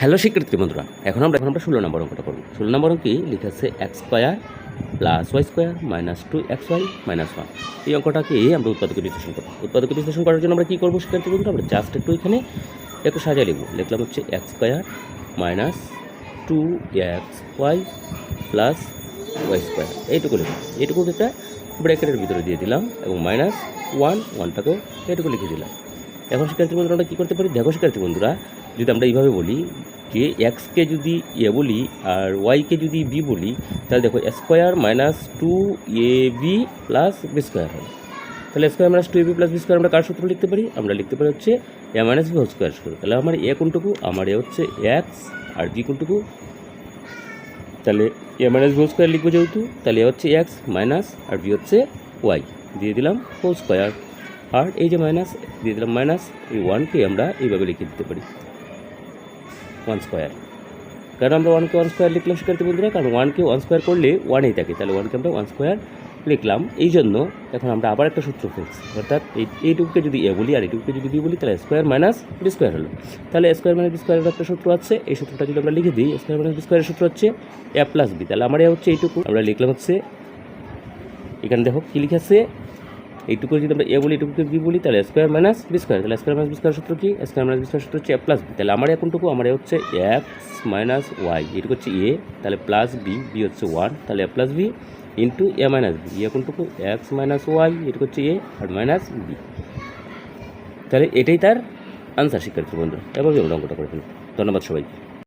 Hello শিক্ষার্থী বন্ধুরা, এখন আমরা এখন আমরা ষোলো নম্বর অঙ্কটা করব। ষোলো নম্বর অঙ্কে লিখে আছে x square plus y square minus two x y minus one এই অঙ্কটাকে আমরা উৎপাদকে বিশ্লেষণ করব। উৎপাদকে বিশ্লেষণ করার জন্য আমরা কী করব শিক্ষার্থী বন্ধুরা? আমরা জাস্ট একটু এখানে একটু সাজিয়ে লিখব। লিখলাম হচ্ছে x square minus two x y plus y square. এইটুকু লিখব এইটুকু একটা ব্র্যাকেটের ভিতরে দিয়ে দিলাম এবং মাইনাস ওয়ান ওয়ানটাকেও এইটুকু লিখে দিলাম। এখন শিক্ষার্থী বন্ধুরা আমরা কী করতে পারি? দেখো শিক্ষার্থী বন্ধুরা যদি আমরা এইভাবে বলি যে এক্সকে যদি এ বলি আর ওয়াইকে যদি বি বলি, তাহলে দেখো square minus two a b plus b square হবে তাহলে square minus two a b plus b square আমরা কার সূত্র লিখতে পারি? আমরা লিখতে পারি হচ্ছে a minus b whole square সূত্র। তাহলে আমার এ কোনটুকু? আমার এ হচ্ছে এক্স আর বি কোনটুকু? তাহলে a minus b whole square লিখব যেহেতু, তাহলে এ হচ্ছে এক্স মাইনাস আর বি হচ্ছে ওয়াই দিয়ে দিলাম হোল স্কোয়ার আর এই যে মাইনাস দিয়ে দিলাম মাইনাস এই ওয়ানকে আমরা এইভাবে লিখে দিতে পারি। ওয়ান স্কোয়ার কারণ আমরা ওয়ানকে ওয়ান স্কোয়ার লিখলাম শিক্ষার্থী বন্ধুরা, কারণ ওয়ানকে ওয়ান স্কোয়ার করলে ওয়ানেই থাকে, তাহলে ওয়ানকে আমরা ওয়ান স্কোয়ার লিখলাম। এই জন্য এখন আমরা আবার একটা সূত্র ফেলছি। অর্থাৎ এই এইটুকুকে যদি এ বলি আর এইটুকুকে যদি বি বলি, তাহলে স্কোয়ার মাইনাস বি স্কোয়ার হলো। তাহলে স্কোয়ার মাইনাস বি স্কোয়ারের একটা সূত্র আছে। এই সূত্রটা যদি আমরা লিখে দিই স্কোয়ার মাইনাস বি স্কোয়ারের সূত্র হচ্ছে এ প্লাস বি তাহলে আমার এ হচ্ছে এইটুকু। আমরা লিখলাম হচ্ছে এখানে দেখো কী লিখেছে এইটুকু যদি আমরা এ বলি এইটুকুকে বি বলি, তাহলে স্কোয়ার মাইনাস বি স্কোয়ার তাহলে স্কোয়ার মাইনাস বি স্কোয়ার সূত্র কি? স্কোয়ার মাইনাস বি স্কোয়ার সূত্র হচ্ছে এ প্লাস বি তাহলে আমার এখনটুকু আমার হচ্ছে এক্স মাইনাস ওয়াই এইটুকু হচ্ছে এ তাহলে প্লাস বি বি হচ্ছে ওয়ান তাহলে a plus b into a minus b এখনটুকু x minus Y এটুকু হচ্ছে এ আর মাইনাস বি তাহলে এটাই তার আনসার শিক্ষার্থী বন্ধু এবার অঙ্কটা করে ফেলুন ধন্যবাদ সবাইকে।